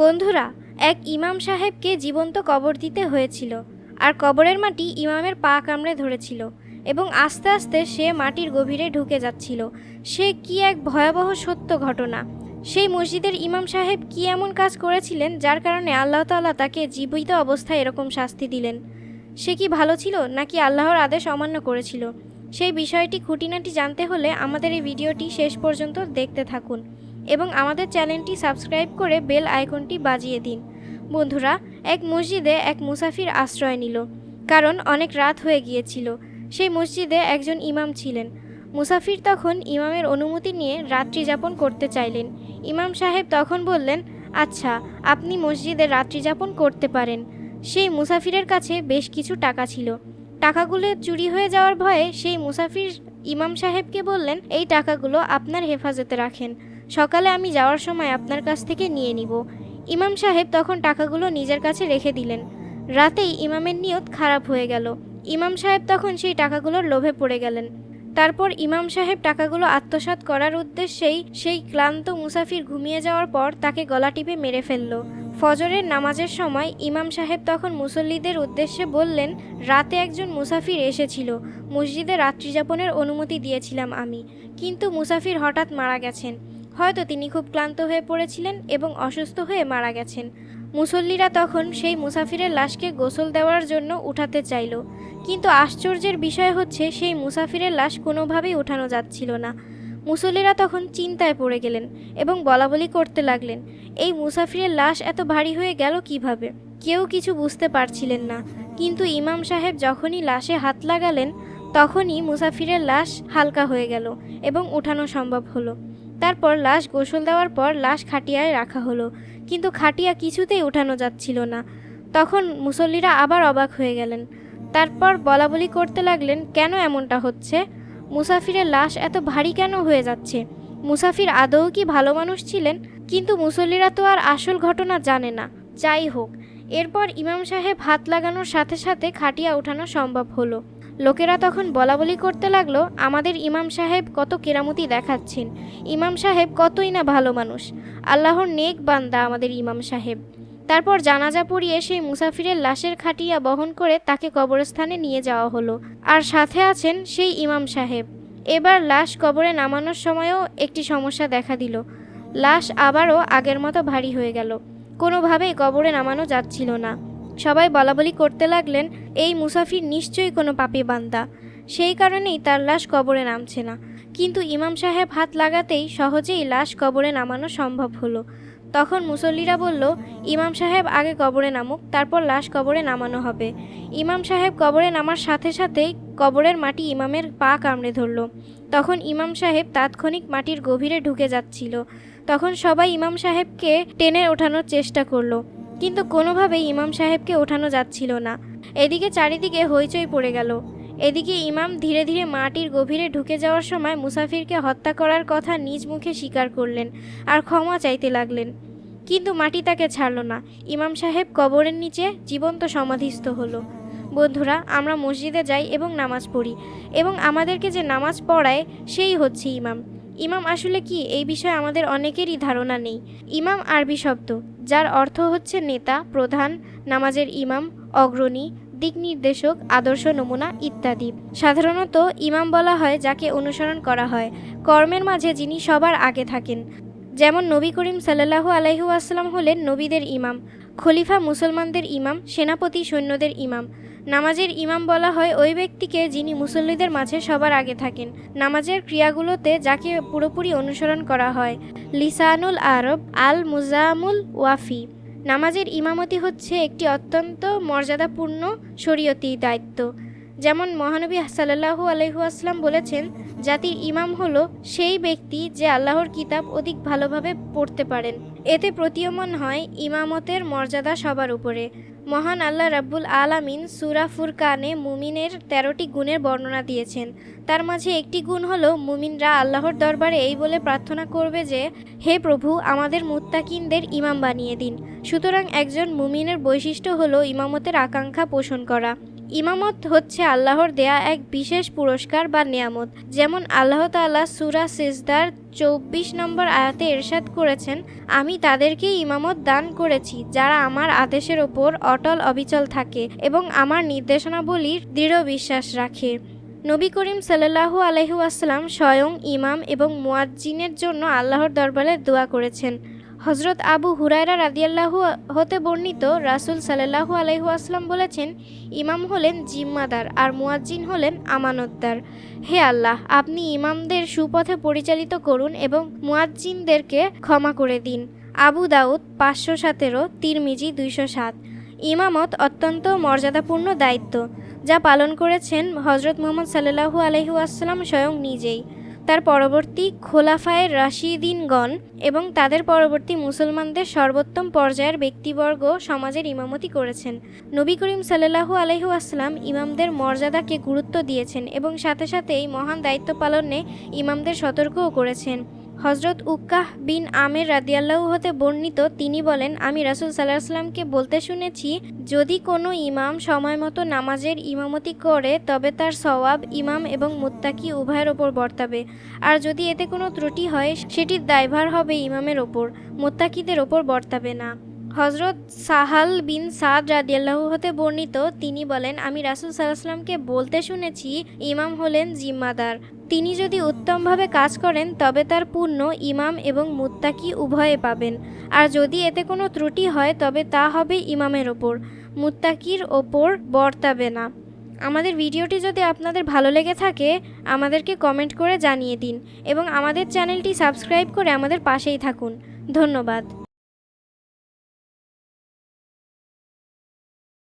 বন্ধুরা, এক ইমাম সাহেবকে জীবন্ত কবর দিতে হয়েছিল, আর কবরের মাটি ইমামের পা কামড়ে ধরেছিল, এবং আস্তে আস্তে সে মাটির গভীরে ঢুকে যাচ্ছিল। সে কি এক ভয়াবহ সত্য ঘটনা? সেই মসজিদের ইমাম সাহেব কি এমন কাজ করেছিলেন যার কারণে আল্লাহ তাআলা তাকে জীবিত অবস্থায় এরকম শাস্তি দিলেন? সে কি ভালো ছিল, নাকি আল্লাহর আদেশ অমান্য করেছিল? সেই বিষয়টি খুঁটিনাটি জানতে হলে আমাদের এই ভিডিওটি শেষ পর্যন্ত দেখতে থাকুন। এবং আমাদের চ্যানেলটি সাবস্ক্রাইব করে বেল আইকনটি বাজিয়ে দিন। বন্ধুরা, এক মসজিদে এক মুসাফির আশ্রয় নিল, কারণ অনেক রাত হয়ে গিয়েছিল। সেই মসজিদে একজন ইমাম ছিলেন। মুসাফির তখন ইমামের অনুমতি নিয়ে রাত্রি যাপন করতে চাইলেন। ইমাম সাহেব তখন বললেন আচ্ছা আপনি মসজিদে রাত্রি যাপন করতে পারেন। সেই মুসাফিরের কাছে বেশ কিছু টাকা ছিল। টাকাগুলো চুরি হয়ে যাওয়ার ভয়ে সেই মুসাফির ইমাম সাহেবকে বললেন, এই টাকাগুলো আপনার হেফাজতে রাখেন। সকালে আমি যাওয়ার সময় আপনার কাছ থেকে নিয়ে নিব। ইমাম সাহেব তখন টাকাগুলো নিজের কাছে রেখে দিলেন। রাতেই ইমামের নিয়ত খারাপ হয়ে গেল। ইমাম সাহেব তখন সেই টাকাগুলোর লোভে পড়ে গেলেন। তারপর ইমাম সাহেব টাকাগুলো আত্মসাৎ করার উদ্দেশ্যেই সেই ক্লান্ত মুসাফির ঘুমিয়ে যাওয়ার পর তাকে গলা টিপে মেরে ফেলল। ফজরের নামাজের সময় ইমাম সাহেব তখন মুসল্লিদের উদ্দেশ্যে বললেন, রাতে একজন মুসাফির এসেছিল। মসজিদে রাত্রিযাপনের অনুমতি দিয়েছিলাম আমি। কিন্তু মুসাফির হঠাৎ মারা গেছেন। হয়তো তিনি খুব ক্লান্ত হয়ে পড়েছিলেন এবং অসুস্থ হয়ে মারা গেছেন। মুসল্লিরা তখন সেই মুসাফিরের লাশকে গোসল দেওয়ার জন্য উঠাতে চাইল। কিন্তু আশ্চর্যের বিষয় হচ্ছে, সেই মুসাফিরের লাশ কোনোভাবেই উঠানো যাচ্ছিল না। মুসল্লিরা তখন চিন্তায় পড়ে গেলেন এবং বলাবলি করতে লাগলেন, এই মুসাফিরের লাশ এত ভারী হয়ে গেল কীভাবে? কেউ কিছু বুঝতে পারছিলেন না। কিন্তু ইমাম সাহেব যখনই লাশে হাত লাগালেন, তখনই মুসাফিরের লাশ হালকা হয়ে গেল এবং উঠানো সম্ভব হলো। তারপর লাশ গোসল দেওয়ার পর লাশ খাটিয়ায় রাখা হলো, কিন্তু খাটিয়া কিছুতেই উঠানো যাচ্ছিল না। তখন মুসল্লিরা আবার অবাক হয়ে গেলেন। তারপর বলাবলি করতে লাগলেন, কেন এমনটা হচ্ছে? মুসাফিরের লাশ এত ভারী কেন হয়ে যাচ্ছে? মুসাফির আদৌ কি ভালো মানুষ ছিলেন? কিন্তু মুসল্লিরা তো আর আসল ঘটনা জানে না। যাই হোক, এরপর ইমাম সাহেব হাত লাগানোর সাথে সাথে খাটিয়া ওঠানো সম্ভব হলো। লোকেরা তখন বলাবলি করতে লাগল, আমাদের ইমাম সাহেব কত কেরামতি দেখাচ্ছেন। ইমাম সাহেব কতই না ভালো মানুষ। আল্লাহর নেক বান্দা আমাদের ইমাম সাহেব। তারপর জানাজা পড়িয়ে সেই মুসাফিরের লাশের খাটিয়া বহন করে তাকে কবরস্থানে নিয়ে যাওয়া হলো। আর সাথে আছেন সেই ইমাম সাহেব। এবার লাশ কবরে নামানোর সময়ও একটি সমস্যা দেখা দিল। লাশ আবারও আগের মতো ভারী হয়ে গেল। কোনোভাবেই কবরে নামানো যাচ্ছিল না। সবাই বলাবলি করতে লাগলেন এই মুসাফির নিশ্চয়ই কোনো পাপি বান্দা। সেই কারণেই তার লাশ কবরে নামছে না। কিন্তু ইমাম সাহেব হাত লাগাতেই সহজেই লাশ কবরে নামানো সম্ভব হলো। তখন মুসল্লিরা বলল, ইমাম সাহেব আগে কবরে নামুক, তারপর লাশ কবরে নামানো হবে। ইমাম সাহেব কবরে নামার সাথে সাথেই কবরের মাটি ইমামের পা কামড়ে ধরল। তখন ইমাম সাহেব তাৎক্ষণিক মাটির গভীরে ঢুকে যাচ্ছিল। তখন সবাই ইমাম সাহেবকে টেনে ওঠানোর চেষ্টা করল। কিন্তু কোনোভাবেই ইমাম সাহেবকে ওঠানো যাচ্ছিল না। এদিকে চারিদিকে হইচই পড়ে গেল। এদিকে ইমাম ধীরে ধীরে মাটির গভীরে ঢুকে যাওয়ার সময় মুসাফিরকে হত্যা করার কথা নিজ মুখে স্বীকার করলেন আর ক্ষমা চাইতে লাগলেন। কিন্তু মাটি তাকে ছাড়ল না। ইমাম সাহেব কবরের নিচে জীবন্ত সমাধিস্থ হলো। বন্ধুরা, আমরা মসজিদে যাই এবং নামাজ পড়ি এবং আমাদেরকে যে নামাজ পড়ায় সেই হচ্ছে ইমাম। ইমাম আসলে কি? এই বিষয়ে আমাদের অনেকেরই ধারণা নেই। ইমাম আরবি শব্দ। যার অর্থ হচ্ছে নেতা, প্রধান, নামাজের ইমাম, অগ্রণী, দিক নির্দেশক, আদর্শ নমুনা ইত্যাদি। সাধারণত ইমাম বলা হয় যাকে অনুসরণ করা হয়। কর্মের মাঝে যিনি সবার আগে থাকেন, যেমন নবী করিম সাল্লাহু আলাইহু আসসালাম হলেন নবীদের ইমাম। খলিফা মুসলমানদের ইমাম, সেনাপতি সৈন্যদের ইমাম। নামাজের ইমাম বলা হয় ওই ব্যক্তিকে যিনি মুসল্লিদের মাঝে সবার আগে থাকেন। নামাজের ক্রিয়াগুলোতে যাকে পুরোপুরি অনুসরণ করা হয়, লিসানুল আরব আল মুজামুল ওয়াফি। নামাজের ইমামতি হচ্ছে একটি অত্যন্ত মর্যাদাপূর্ণ শরীয়তি দায়িত্ব। যেমন মহানবী সাল্লাহু আলহু আসলাম বলেছেন, জাতির ইমাম হল সেই ব্যক্তি যে আল্লাহর কিতাব অধিক ভালোভাবে পড়তে পারেন। এতে প্রতীয়মান হয় ইমামতের মর্যাদা সবার উপরে। মহান আল্লাহ রাব্বুল আলামিন সুরা ফুরকানে মুমিনের তেরোটি গুণের বর্ণনা দিয়েছেন। তার মাঝে একটি গুণ হলো, মুমিনরা আল্লাহর দরবারে এই বলে প্রার্থনা করবে যে, হে প্রভু, আমাদের মুত্তাকিনদের ইমাম বানিয়ে দিন। সুতরাং একজন মুমিনের বৈশিষ্ট্য হলো ইমামতের আকাঙ্ক্ষা পোষণ করা। ইমামত হচ্ছে আল্লাহর দেয়া এক বিশেষ পুরস্কার বা নিয়ামত। যেমন আল্লাহ তাআলা সূরা সিজদার চব্বিশ নম্বর আয়াতে এরশাদ করেছেন, আমি তাদেরকেই ইমামত দান করেছি যারা আমার আদেশের ওপর অটল অবিচল থাকে এবং আমার নির্দেশনাবলীর দৃঢ় বিশ্বাস রাখে। নবী করিম সাল্লাল্লাহু আলাইহি ওয়াসাল্লাম স্বয়ং ইমাম এবং মুয়াজ্জিনের জন্য আল্লাহর দরবারে দোয়া করেছেন। হজরত আবু হুরায়রা রাদিয়াল্লাহু হতে বর্ণিত রাসূল সাল্লাল্লাহু আলাইহি ওয়াসাল্লাম বলেছেন, ইমাম হলেন জিম্মাদার আর মুয়াজ্জিন হলেন আমানতদার। হে আল্লাহ, আপনি ইমামদের সুপথে পরিচালিত করুন এবং মুয়াজ্জিনদেরকে ক্ষমা করে দিন। আবু দাউদ পাঁচশো সতেরো, তিরমিজি দুইশো সাত। ইমামত অত্যন্ত মর্যাদাপূর্ণ দায়িত্ব, যা পালন করেছেন হজরত মোহাম্মদ সাল্লাহু আলহি আসসালাম স্বয়ং নিজেই। তার পরবর্তী খোলাফায়ের রাশিদিনগণ এবং তাদের পরবর্তী মুসলমানদের সর্বোত্তম পর্যায়ের ব্যক্তিবর্গ সমাজের ইমামতি করেছেন। নবী করিম সাল্লাহু আলহু আসলাম ইমামদের মর্যাদাকে গুরুত্ব দিয়েছেন এবং সাথে সাথে এই মহান দায়িত্ব পালনে ইমামদের সতর্কও করেছেন। হজরত উক্কাহ বিন আমের রাদিয়াল্লাহু হতে বর্ণিত, তিনি বলেন, আমি রাসুল সাল্লাহ সাল্লামকে বলতে শুনেছি, যদি কোনো ইমাম সময় মতো নামাজের ইমামতি করে, তবে তার সওয়াব ইমাম এবং মুত্তাকি উভয়ের ওপর বর্তাবে। আর যদি এতে কোনো ত্রুটি হয় সেটির দায়ভার হবে ইমামের ওপর, মোত্তাকিদের ওপর বর্তাবে না। হজরত সাহাল বিন সাদ রাদিয়াল্লাহু হতে বর্ণিত, তিনি বলেন, আমি রাসুল সাল্লাহামকে বলতে শুনেছি, ইমাম হলেন জিম্মাদার। তিনি যদি উত্তমভাবে কাজ করেন, তবে তার পূর্ণ ইমাম এবং মুত্তাকি উভয়ে পাবেন। আর যদি এতে কোনো ত্রুটি হয়, তবে তা হবে ইমামের ওপর। মুত্তাকির ওপর বর্তাবে না। আমাদের ভিডিওটি যদি আপনাদের ভালো লেগে থাকে, আমাদেরকে কমেন্ট করে জানিয়ে দিন এবং আমাদের চ্যানেলটি সাবস্ক্রাইব করে আমাদের পাশেই থাকুন। ধন্যবাদ।